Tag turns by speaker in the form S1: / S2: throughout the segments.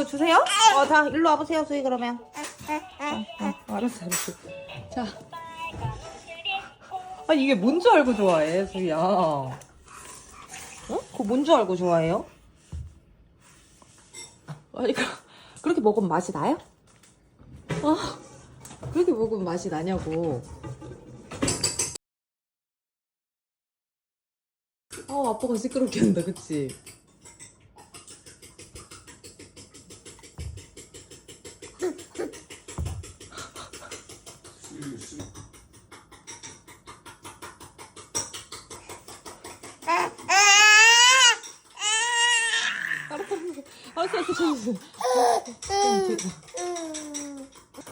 S1: 이거 주세요. 어, 자, 일로 와보세요, 수희 그러면. 어, 어, 알았어, 알았어. 자. 아, 이게 뭔 줄 알고 좋아해, 수희야. 어? 그거 뭔 줄 알고 좋아해요? 아니, 그, 그렇게 먹으면 맛이 나요? 아, 그렇게 먹으면 맛이 나냐고. 어, 아빠가 시끄럽게 한다, 그치?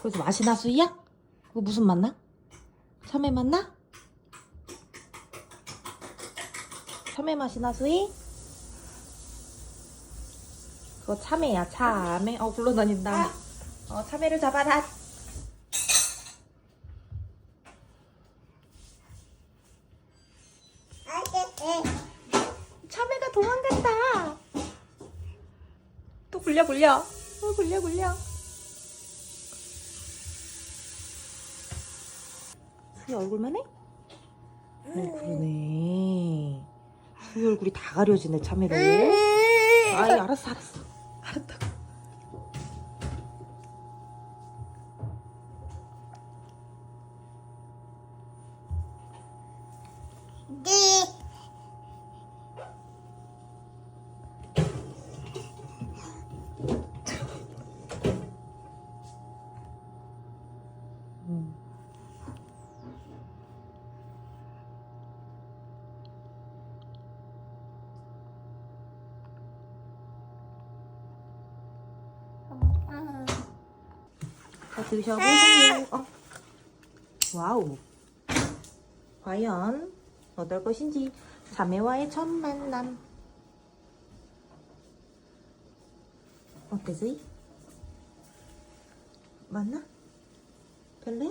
S1: 거기서 맛이 나, 수이야? 그거 무슨 맛 나? 참외 맛 나? 참외 맛이 나, 수이? 그거 참외야, 참외. 어, 굴러다닌다. 어, 참외를 잡아라. 참외가 도망간다. 또 굴려, 굴려. 어, 굴려, 굴려. 수희 얼굴만 해? 어, 그러네. 수희 얼굴이 다 가려지네, 참외로. 아이, 알았어, 알았어. 알았다. 음. 자, 드셔보세요. 어. 와우. 과연 어떨 것인지 자매와의 첫 만남. 어때지? 맞나? 별로야?